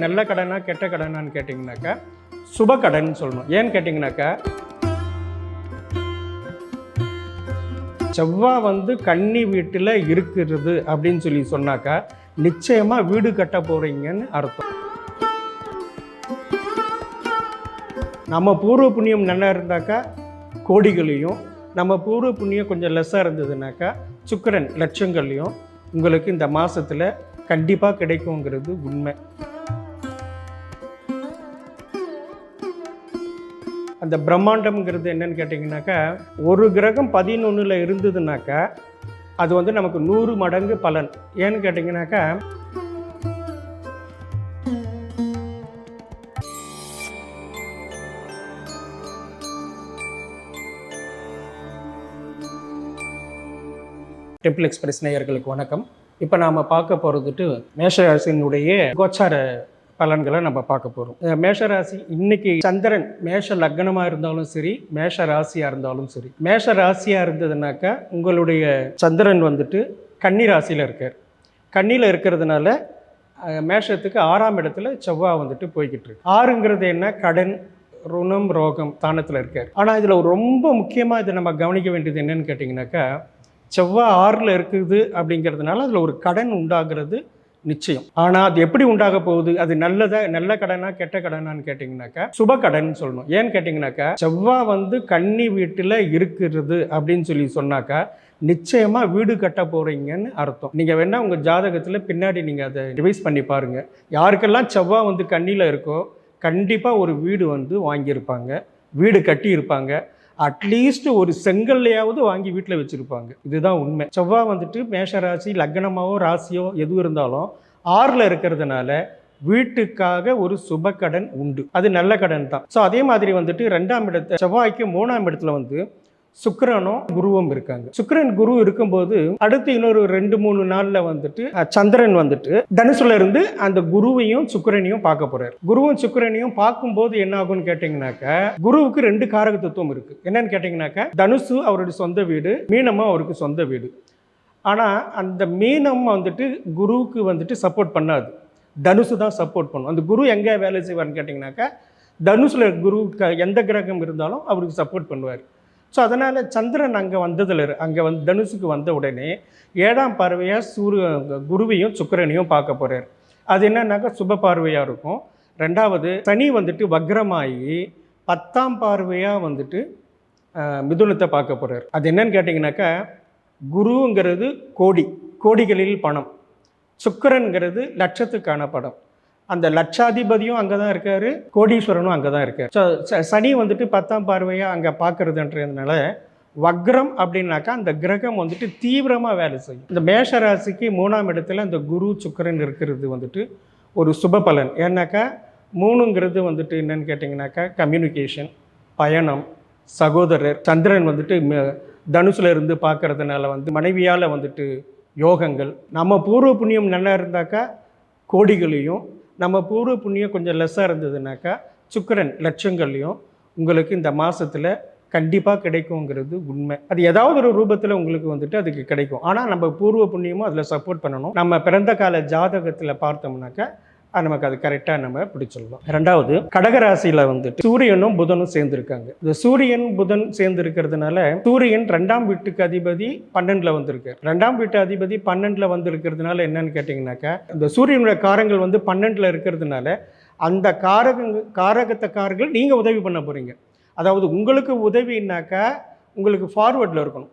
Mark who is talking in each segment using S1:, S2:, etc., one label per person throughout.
S1: நல்ல கடனா கெட்ட கடனான்னு கேட்டிங்கனாக்கா சுப கடன் சொல்லணும். ஏன்னு கேட்டிங்கனாக்கா செவ்வாய் வந்து கன்னி வீட்டில் இருக்கிறது அப்படின்னு சொல்லி சொன்னாக்கா நிச்சயமாக வீடு கட்ட போகிறீங்கன்னு அர்த்தம். நம்ம பூர்வ புண்ணியம் நல்லா இருந்தாக்கா கோடிகளையும் நம்ம பூர்வ புண்ணியம் கொஞ்சம் லெஸ்ஸாக இருந்ததுனாக்கா சுக்கரன் லட்சங்களையும் உங்களுக்கு இந்த மாதத்தில் கண்டிப்பாக கிடைக்குங்கிறது உண்மை. அந்த பிரம்மாண்டம்ங்கிறது என்னன்னு கேட்டிங்கனாக்கா ஒரு கிரகம் பதினொன்றில் இருந்ததுனாக்கா அது வந்து நமக்கு நூறு மடங்கு பலன். ஏன்னு கேட்டிங்கனாக்கா டெம்பிள் எக்ஸ்பிரஸ் நேயர்களுக்கு வணக்கம். இப்போ நாம் பார்க்க போகிறதுட்டு மேஷராசினுடைய கோச்சார பலன்களை நம்ம பார்க்க போகிறோம் மேஷராசி இன்னைக்கு சந்திரன் மேஷ லக்னமாக இருந்தாலும் சரி மேஷ ராசியாக இருந்தாலும் சரி. மேஷ ராசியாக இருந்ததுனாக்கா உங்களுடைய சந்திரன் வந்துட்டு கன்னி ராசியில் இருக்கார். கன்னியில் இருக்கிறதுனால மேஷத்துக்கு ஆறாம் இடத்துல செவ்வாய் வந்துட்டு போய்கிட்டு இருக்கு. ஆறுங்கிறது என்ன? கடன் ருணம் ரோகம் ஸ்தானத்தில் இருக்கார். ஆனால் இதில் ரொம்ப முக்கியமாக இதை நம்ம கவனிக்க வேண்டியது என்னன்னு கேட்டிங்கனாக்கா செவ்வாய் ஆறில் இருக்குது அப்படிங்கிறதுனால அதில் ஒரு கடன் உண்டாகிறது நிச்சயம். ஆனால் அது எப்படி உண்டாக போகுது? அது நல்லதா நல்ல கடனா கெட்ட கடனான்னு கேட்டிங்கனாக்கா சுப கடன் சொல்லணும். ஏன்னு கேட்டிங்கனாக்கா செவ்வாய் வந்து கன்னி வீட்டில் இருக்கிறது அப்படின்னு சொல்லி சொன்னாக்கா நிச்சயமாக வீடு கட்ட போகிறீங்கன்னு அர்த்தம். நீங்கள் வேணால் உங்கள் ஜாதகத்தில் பின்னாடி நீங்கள் அதை ரிவைஸ் பண்ணி பாருங்கள் யாருக்கெல்லாம் செவ்வாய் வந்து கண்ணியில் இருக்கோ கண்டிப்பாக ஒரு வீடு வந்து வாங்கியிருப்பாங்க. வீடு கட்டி இருப்பாங்க அட்லீஸ்ட் ஒரு செங்கல்லையாவது வாங்கி வீட்டில் வச்சுருப்பாங்க. இதுதான் உண்மை. செவ்வாய் வந்துட்டு மேஷ ராசி லக்னமாவோ ராசியோ எது இருந்தாலும் ஆறில் இருக்கிறதுனால வீட்டுக்காக ஒரு சுப கடன் உண்டு. அது நல்ல கடன் தான். ஸோ அதே மாதிரி வந்துட்டு ரெண்டாம் இடத்தை செவ்வாய்க்கு மூணாம் இடத்துல வந்து சுக்கிரனும் குருவும் இருக்காங்க. சுக்கிரன் குரு இருக்கும்போது அடுத்து இன்னொரு ரெண்டு மூணு நாள்ல வந்துட்டு சந்திரன் வந்துட்டு தனுசுல இருந்து அந்த குருவையும் சுக்கிரனையும் பார்க்க போறாரு. குருவும் சுக்கிரனையும் பார்க்கும்போது என்ன ஆகும்னு கேட்டீங்கன்னாக்க குருவுக்கு ரெண்டு காரக தத்துவம் இருக்கு. என்னன்னு கேட்டீங்கன்னாக்க தனுசு அவருடைய சொந்த வீடு மீனமும் அவருக்கு சொந்த வீடு. ஆனால் அந்த மீனம் வந்துட்டு குருவுக்கு வந்துட்டு சப்போர்ட் பண்ணாது. தனுசு தான் சப்போர்ட் பண்ணும். அந்த குரு எங்கே வேலை செய்வார்னு கேட்டிங்கனாக்கா தனுஷில் குரு எந்த கிரகம் இருந்தாலும் அவருக்கு சப்போர்ட் பண்ணுவார். ஸோ அதனால் சந்திரன் அங்கே வந்ததில் அங்கே வந்து தனுசுக்கு வந்த உடனே ஏழாம் பார்வையாக சூரிய குருவையும் சுக்கரனையும் பார்க்க போகிறார் அது என்னன்னாக்கா சுப பார்வையாக இருக்கும். ரெண்டாவது சனி வந்துட்டு வக்ரமாகி பத்தாம் பார்வையாக வந்துட்டு மிதுனத்தை பார்க்க போகிறார் அது என்னன்னு கேட்டிங்கனாக்கா குருங்கிறது கோடி கோடிகளில் பணம். சுக்கரன்கிறது லட்சத்துக்கான படம். அந்த லட்சாதிபதியும் அங்கே தான் இருக்காரு கோடீஸ்வரனும் அங்கே தான் இருக்கார் ஸோ சனி வந்துட்டு பத்தாம் பார்வையாக அங்கே பார்க்கறதுன்றதுனால வக்ரம் அப்படின்னாக்கா அந்த கிரகம் வந்துட்டு தீவிரமாக வேலை செய்யும். இந்த மேஷ ராசிக்கு மூணாம் இடத்துல அந்த குரு சுக்கரன் இருக்கிறது வந்துட்டு ஒரு சுப பலன். ஏன்னாக்கா மூணுங்கிறது வந்துட்டு என்னன்னு கேட்டிங்கனாக்கா கம்யூனிகேஷன் பயணம் சகோதரர். சந்திரன் வந்துட்டு ம- தனுசுல இருந்து பார்க்கறதுனால வந்து மனைவியால் வந்துட்டு யோகங்கள். நம்ம பூர்வ புண்ணியம் நல்லா இருந்தாக்கா கோடிகளையும் நம்ம பூர்வ புண்ணியம் கொஞ்சம் லெஸ்ஸாக இருந்ததுனாக்கா சுக்கரன் லட்சங்கள்லையும் உங்களுக்கு இந்த மாதத்தில் கண்டிப்பாக கிடைக்குங்கிறது உண்மை. அது ஏதாவது ஒரு ரூபத்தில் உங்களுக்கு வந்துட்டு அதுக்கு கிடைக்கும். ஆனால் நம்ம பூர்வ புண்ணியமும் அதில் சப்போர்ட் பண்ணணும். நம்ம பிறந்த கால ஜாதகத்தில் பார்த்தோம்னாக்கா நமக்கு அது கரெக்டாக நம்ம பிடிச்சிடலாம். ரெண்டாவது கடகராசியில் வந்துட்டு சூரியனும் புதனும் சேர்ந்துருக்காங்க. இந்த சூரியன் புதன் சேர்ந்து இருக்கிறதுனால சூரியன் ரெண்டாம் வீட்டுக்கு அதிபதி பன்னெண்டில் வந்திருக்கு ரெண்டாம் வீட்டு அதிபதி பன்னெண்டில் வந்திருக்கிறதுனால என்னன்னு கேட்டிங்கனாக்கா இந்த சூரியனுடைய காரங்கள் வந்து பன்னெண்டில் இருக்கிறதுனால அந்த காரகங்க காரகத்தக்காரர்கள் நீங்கள் உதவி பண்ண போகிறீங்க அதாவது உங்களுக்கு உதவினாக்கா உங்களுக்கு ஃபார்வர்டில் இருக்கணும்.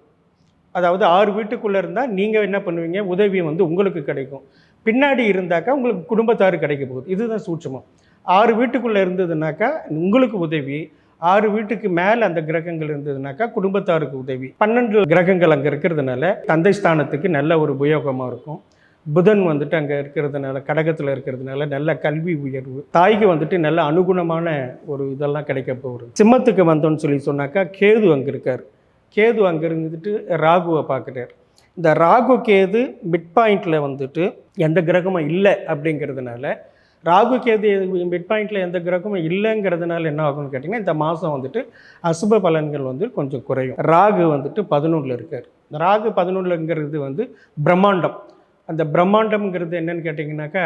S1: அதாவது ஆறு வீட்டுக்குள்ளே இருந்தால் நீங்கள் என்ன பண்ணுவீங்க? உதவி வந்து உங்களுக்கு கிடைக்கும். பின்னாடி இருந்தாக்கா உங்களுக்கு குடும்பத்தாரு கிடைக்க போகுது. இதுதான் சூட்சமம். ஆறு வீட்டுக்குள்ளே இருந்ததுனாக்கா உங்களுக்கு உதவி. ஆறு வீட்டுக்கு மேலே அந்த கிரகங்கள் இருந்ததுனாக்கா குடும்பத்தாருக்கு உதவி. பன்னெண்டு கிரகங்கள் அங்கே இருக்கிறதுனால தந்தை ஸ்தானத்துக்கு நல்ல ஒரு உபயோகமாக இருக்கும். புதன் வந்துட்டு அங்கே இருக்கிறதுனால கடகத்தில் இருக்கிறதுனால நல்ல கல்வி உயர்வு. தாய்க்கு வந்துட்டு நல்ல அனுகுணமான ஒரு இதெல்லாம் கிடைக்க போகுது. சிம்மத்துக்கு வந்தோன்னு சொல்லி சொன்னாக்கா கேது அங்கே இருக்கார். கேது அங்கே இருந்துட்டு ராகுவை பார்க்குறார். இந்த ராகு கேது மிட் பாயிண்டில் வந்துட்டு எந்த கிரகமும் இல்லை அப்படிங்கிறதுனால ராகு கேது மிட் பாயிண்டில் எந்த கிரகமும் இல்லைங்கிறதுனால என்ன ஆகும்னு கேட்டிங்கன்னா இந்த மாதம் வந்துட்டு அசுப பலன்கள் வந்து கொஞ்சம் குறையும். ராகு வந்துட்டு பதினொன்றில் இருக்கார். இந்த ராகு பதினொன்றுலங்கிறது வந்து பிரம்மாண்டம். அந்த பிரம்மாண்டம்ங்கிறது என்னன்னு கேட்டிங்கனாக்கா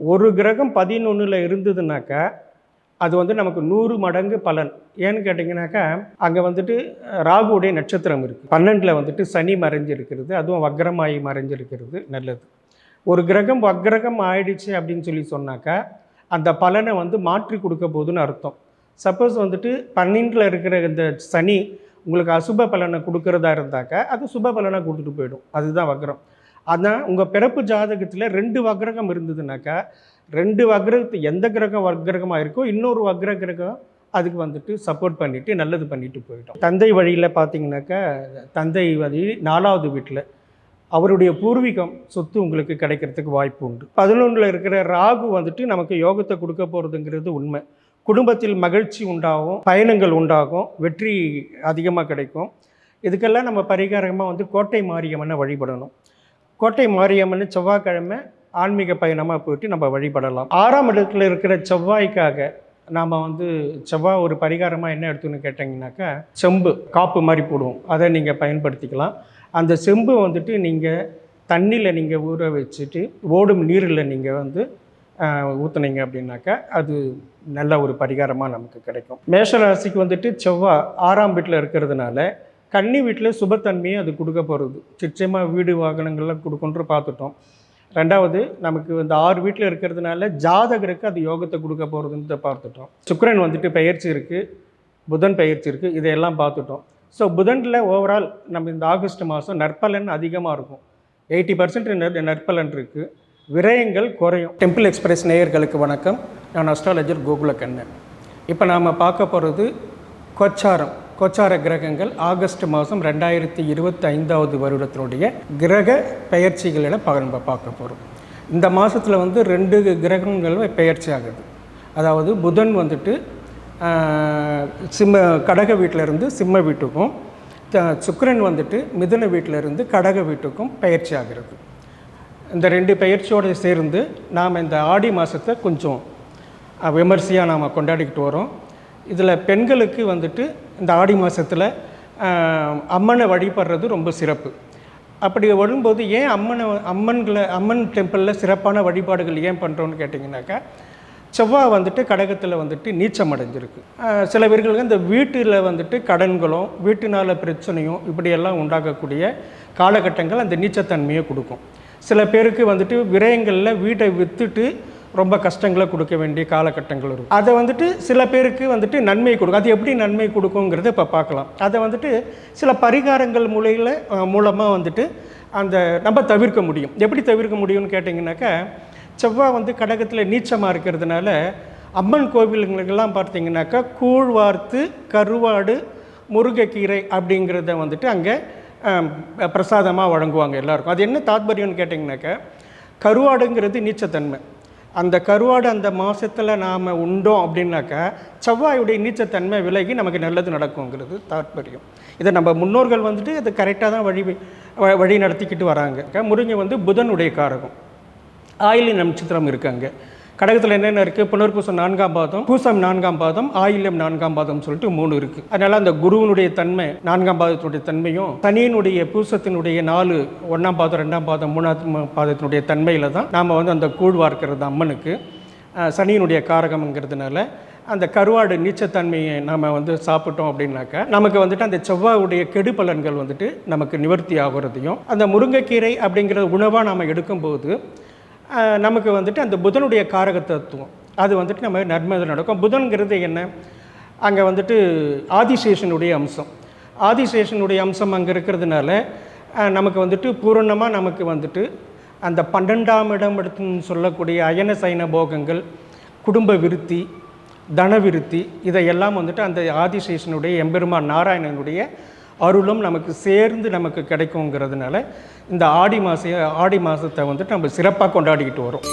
S1: ஒரு கிரகம் பதினொன்றில் இருந்ததுனாக்கா அது வந்து நமக்கு நூறு மடங்கு பலன். ஏன்னு கேட்டிங்கனாக்கா அங்கே வந்துட்டு ராகுவுடைய நட்சத்திரம் இருக்குது பன்னெண்டில் வந்துட்டு சனி மறைஞ்சிருக்கிறது. அதுவும் வக்ரமாயி மறைஞ்சிருக்கிறது. நல்லது. ஒரு கிரகம் வக்ரகம் ஆயிடுச்சு அப்படின்னு சொல்லி சொன்னாக்கா அந்த பலனை வந்து மாற்றி கொடுக்க போதுன்னு அர்த்தம். சப்போஸ் வந்துட்டு பன்னெண்டில் இருக்கிற இந்த சனி உங்களுக்கு அசுப பலனை கொடுக்கறதா இருந்தாக்கா அது சுப பலனை கொடுத்துட்டு போயிடும். அதுதான் வக்ரம். அதான் உங்கள் பிறப்பு ஜாதகத்தில் ரெண்டு வக்ரகம் இருந்ததுனாக்கா ரெண்டு வக்ரகத்து எந்த கிரகம் வக்ரகமாக இருக்கோ இன்னொரு வக்ர கிரகம் அதுக்கு வந்துட்டு சப்போர்ட் பண்ணிவிட்டு நல்லது பண்ணிட்டு போயிட்டோம். தந்தை வழியில் பார்த்தீங்கன்னாக்கா தந்தை வழி நாலாவது வீட்டில் அவருடைய பூர்வீகம் சொத்து உங்களுக்கு கிடைக்கிறதுக்கு வாய்ப்பு உண்டு. பதினொன்றில் இருக்கிற ராகு வந்துட்டு நமக்கு யோகத்தை கொடுக்க போகிறதுங்கிறது உண்மை. குடும்பத்தில் மகிழ்ச்சி உண்டாகும் பயணங்கள் உண்டாகும் வெற்றி அதிகமாக கிடைக்கும். இதுக்கெல்லாம் நம்ம பரிகாரமாக வந்து கோட்டை மாரியம்மனை வழிபடணும். கோட்டை மாரியம்மன் செவ்வாய்க்கிழமை ஆன்மீக பயணமாக போயிட்டு நம்ம வழிபடலாம். ஆறாம் இடத்துல இருக்கிற செவ்வாய்க்காக நாம் வந்து செவ்வாய் ஒரு பரிகாரமாக என்ன எடுத்துன்னு கேட்டிங்கனாக்கா செம்பு காப்பு மாதிரி போடுவோம். அதை நீங்கள் பயன்படுத்திக்கலாம். அந்த செம்பு வந்துட்டு நீங்கள் தண்ணியில் நீங்கள் ஊற வச்சுட்டு ஓடும் நீரில் நீங்கள் வந்து ஊற்றுனீங்க அப்படின்னாக்கா அது நல்ல ஒரு பரிகாரமாக நமக்கு கிடைக்கும். மேஷராசிக்கு வந்துட்டு செவ்வாய் ஆறாம் வீட்டில் இருக்கிறதுனால கன்னி வீட்டில் சுபத்தன்மையை அது கொடுக்க போகிறது நிச்சயமாக வீடு வாகனங்கள்லாம் கொடுக்குன்ற பார்த்துட்டோம். ரெண்டாவது நமக்கு இந்த ஆறு வீட்டில் இருக்கிறதுனால ஜாதகருக்கு அது யோகத்தை கொடுக்க போகிறதுன்னு பார்த்துட்டோம். சுக்கரன் வந்துட்டு பயிற்சி இருக்குது புதன் பயிற்சி இருக்குது இதையெல்லாம் பார்த்துட்டோம். ஸோ புதனில் ஓவரால் நம்ம இந்த ஆகஸ்ட் மாதம் நற்பலன் அதிகமாக இருக்கும். எயிட்டி பர்சன்ட் நற்பலன் இருக்குது விரயங்கள் குறையும். டெம்பிள் எக்ஸ்பிரஸ் நேயர்களுக்கு வணக்கம். நான் அஸ்ட்ராலஜர் கோகுலக்கண்ணன். இப்போ நாம் பார்க்க போகிறது கொச்சாரம். கோச்சார கிரகங்கள் ஆகஸ்ட் மாதம் ரெண்டாயிரத்தி இருபத்தி ஐந்தாவது வருடத்தினுடைய கிரக பெயர்ச்சிகளில் பா- நம்ம பார்க்க போகிறோம் இந்த மாதத்தில் வந்து ரெண்டு கிரகங்கள் பெயர்ச்சி ஆகுது. அதாவது புதன் வந்துட்டு சிம்ம கடக வீட்டிலேருந்து சிம்ம வீட்டுக்கும் சுக்கரன் வந்துட்டு மிதுன வீட்டிலேருந்து கடக வீட்டுக்கும் பெயர்ச்சி ஆகிறது. இந்த ரெண்டு பயிற்சியோடு சேர்ந்து நாம் இந்த ஆடி மாதத்தை கொஞ்சம் விமர்சையாக நாம் கொண்டாடிக்கிட்டு வரோம். இதில் பெண்களுக்கு வந்துட்டு இந்த ஆடி மாதத்தில் அம்மனை வழிபடுறது ரொம்ப சிறப்பு. அப்படி வரும்போது ஏன் அம்மனை அம்மன்களை அம்மன் டெம்பிளில் சிறப்பான வழிபாடுகள் ஏன் பண்ணுறோன்னு கேட்டிங்கனாக்கா செவ்வாய் வந்துட்டு கடகத்தில் வந்துட்டு நீச்சம் அடைஞ்சிருக்கு. சில பேர்களுக்கு இந்த வீட்டில் வந்துட்டு கடன்களும் வீட்டினால் பிரச்சனையும் இப்படியெல்லாம் உண்டாகக்கூடிய காலகட்டங்கள் அந்த நீச்சத்தன்மையை கொடுக்கும். சில பேருக்கு வந்துட்டு விரயங்களில் வீட்டை விற்றுட்டு ரொம்ப கஷ்டங்களை கொடுக்க வேண்டிய காலகட்டங்கள் இருக்கும். அதை வந்துட்டு சில பேருக்கு வந்துட்டு நன்மை கொடுக்கும். அது எப்படி நன்மை கொடுக்குங்கிறத இப்போ பார்க்கலாம். அதை வந்துட்டு சில பரிகாரங்கள் மூலையில் மூலமாக வந்துட்டு அந்த நம்ம தவிர்க்க முடியும். எப்படி தவிர்க்க முடியும்னு கேட்டிங்கனாக்கா செவ்வாய் வந்து கடகத்தில் நீச்சமாக இருக்கிறதுனால அம்மன் கோவிலுங்களுக்கெல்லாம் பார்த்தீங்கன்னாக்கா கூழ் வார்த்து கருவாடு முருங்கைக்கீரை அப்படிங்கிறத வந்துட்டு அங்கே பிரசாதமாக வழங்குவாங்க எல்லாருக்கும். அது என்ன தாத்பரியம்னு கேட்டிங்கனாக்கா கருவாடுங்கிறது நீச்சத்தன்மை. அந்த கருவாடு அந்த மாதத்தில் நாம் உண்டோம் அப்படின்னாக்கா செவ்வாயுடைய நீச்சத்தன்மை விலகி நமக்கு நல்லது நடக்குங்கிறது தாற்பயம். இதை நம்ம முன்னோர்கள் வந்துட்டு அது கரெக்டாக தான் வழி வழி நடத்திக்கிட்டு வராங்க. முருங்கை வந்து புதனுடைய காரகம். ஆயிலியம் நட்சத்திரம் இருக்காங்க அங்கே. கடகத்தில் என்னென்ன இருக்குது புனர்பூசம் நான்காம் பாதம் பூசம் நான்காம் பாதம் ஆயில்யம் நான்காம் பாதம் சொல்லிட்டு மூணு இருக்குது அதனால் அந்த குருவினுடைய தன்மை நான்காம் பாதத்தினுடைய தன்மையும் சனியினுடைய பூசத்தினுடைய நாலு ஒன்றாம் பாதம் ரெண்டாம் பாதம் மூணாம் பாதத்தினுடைய தன்மையில் தான் நாம் வந்து அந்த கூழ் வார்க்கிறது அம்மனுக்கு சனியினுடைய காரகம்ங்கிறதுனால அந்த கருவாடு நீச்சத்தன்மையை நாம் வந்து சாப்பிட்டோம் அப்படின்னாக்கா நமக்கு வந்துட்டு அந்த செவ்வாவுடைய கெடு பலன்கள் வந்துட்டு நமக்கு நிவர்த்தி ஆகுறதையும் அந்த முருங்கைக்கீரை அப்படிங்கிற உணவாக நாம் எடுக்கும்போது நமக்கு வந்துட்டு அந்த புதனுடைய காரக தத்துவம். அது வந்துட்டு நம்ம நன்மை நடக்கும். புதன்கிறது என்ன? அங்கே வந்துட்டு ஆதிசேஷனுடைய அம்சம். ஆதிசேஷனுடைய அம்சம் அங்கே இருக்கிறதுனால நமக்கு வந்துட்டு பூரணமாக நமக்கு வந்துட்டு அந்த பன்னெண்டாம் இடம் எடுத்துன்னு சொல்லக்கூடிய அயன சைன போகங்கள் குடும்ப விருத்தி தன விருத்தி இதையெல்லாம் வந்துட்டு அந்த ஆதிசேஷனுடைய எம்பெருமான் நாராயணனுடைய அருளும் நமக்கு சேர்ந்து நமக்கு கிடைக்குங்கிறதுனால இந்த ஆடி மாச ஆடி மாதத்தை வந்துட்டு நம்ம சிறப்பாக கொண்டாடிக்கிட்டு வரோம்.